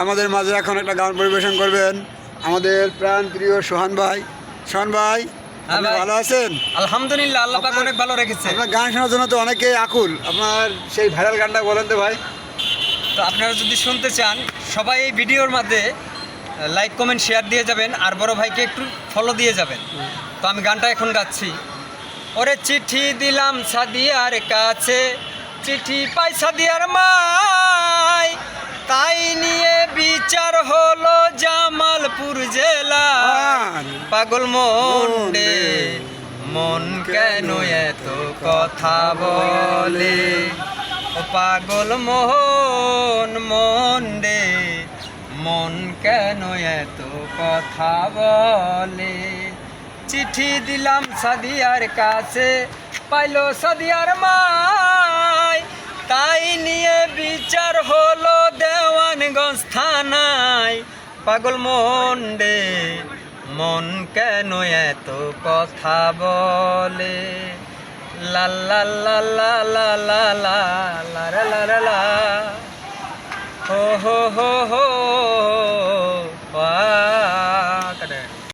আমাদের মাঝে এখন একটা গান পরিবেশন করবেন। আমাদের প্রাণ প্রিয় সোহান ভাই। সোহান ভাই হ্যাঁ আপনি। ভালো আছেন? আলহামদুলিল্লাহ আল্লাহ পাক অনেক ভালো রেখেছে। আপনার গান শোনার জন্য তো অনেকে আকুল। আপনার সেই ভাইরাল গানটা বলেন তো ভাই। তো আপনারা যদি শুনতে চান সবাই এই ভিডিওর মধ্যে লাইক কমেন্ট শেয়ার দিয়ে যাবেন আর বড় ভাইকে একটু ফলো দিয়ে যাবেন। তো আমি গানটা এখন গাচ্ছি। ওরে চিঠি দিলাম সাদিয়ার কাছে চিঠি পাই সাদিয়ার মাই তাই নিয়ে বিচার হলো জামালপুর জেলা। পাগল মন্ডে মন কেন এত কথা বলে? পাগল মোহন মন্ডে মন কেন এত কথা বলে? চিঠি দিলাম সাদিয়ার কাছে পাইলো সাদিয়ার মাই তাই নিয়ে বিচার হলো দেওয়ানগঞ্জ থানায় পাগল মন্ডে মন কেন এত কথা বলে লাল্লা হো হো হো হো